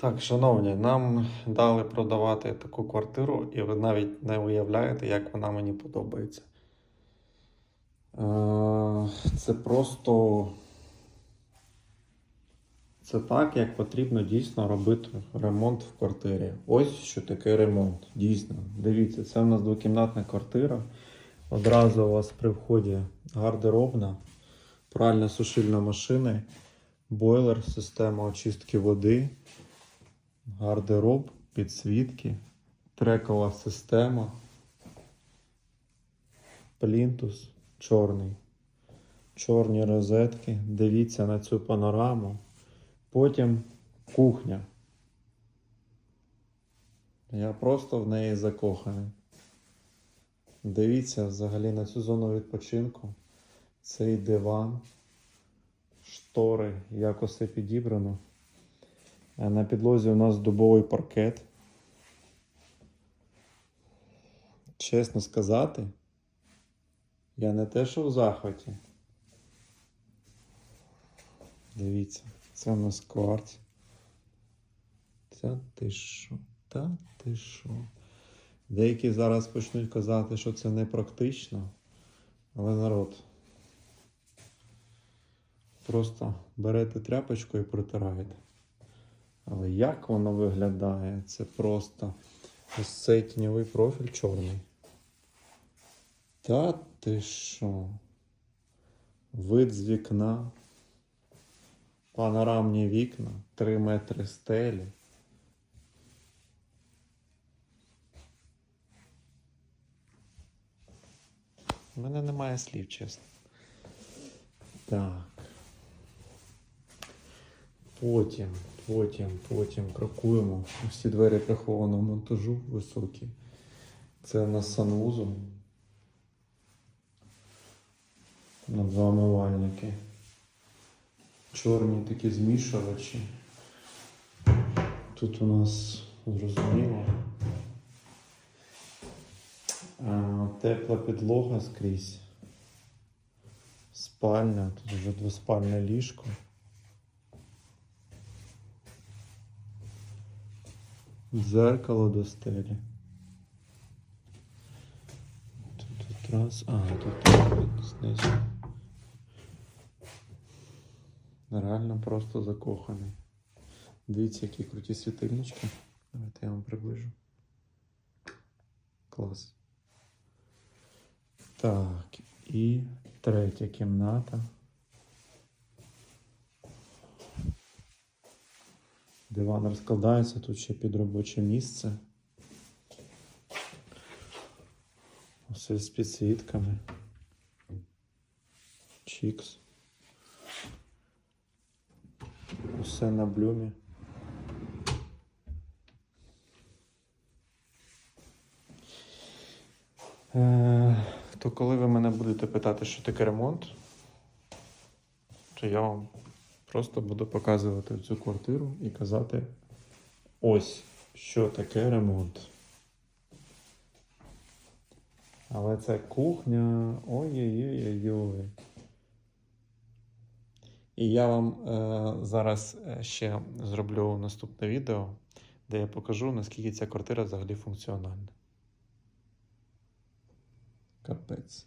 Так, шановні, нам дали продавати таку квартиру, і ви навіть не уявляєте, як вона мені подобається. Е, Це просто. Це так, як потрібно дійсно робити ремонт в квартирі. Ось що таке ремонт. Дійсно. Дивіться, це у нас двокімнатна квартира. Одразу у вас при вході гардеробна, пральна сушильна машина, бойлер, система очистки води, гардероб, підсвітки, трекова система, плінтус чорний, чорні розетки. Дивіться на цю панораму. Потім кухня. Я просто в неї закоханий. Дивіться взагалі на цю зону відпочинку. Цей диван, штори, як усе підібрано. А На підлозі у нас дубовий паркет. Чесно сказати, я не те, що в захваті. Дивіться, це у нас кварц. Та ти що? Та ти що? Деякі зараз почнуть казати, що це не практично, але народ. Просто берете тряпочку і протираєте. Але як воно виглядає? Це просто ось цей тіньовий профіль чорний. Та ти що? Вид з вікна, панорамні вікна, 3 метри стелі. У мене немає слів, чесно. Так. Потім, потім, потім крокуємо. Всі двері прихованого монтажу високі. Це у нас санвузол. На два омивальники. Чорні такі змішувачі. Тут у нас зрозуміло. Тепла підлога скрізь. Спальня, тут вже двоспальне ліжко. Дзеркало до стелі. Тут, тут раз. А, тут, знизу. Реально просто закоханий. Дивіться, які круті світильнички. Давайте я вам приближу. Клас. Так, і третя кімната. Диван розкладається, тут ще під робоче місце. Усе з підсвітками. Чікс. Усе на блюмі. Е, то коли ви мене будете питати, що таке ремонт, то я вам просто буду показувати цю квартиру і казати ось що таке ремонт. Але це кухня. Ой-ой-ой-ой. І я вам е, зараз е, ще зроблю наступне відео, де я покажу, наскільки ця квартира взагалі функціональна. Капець.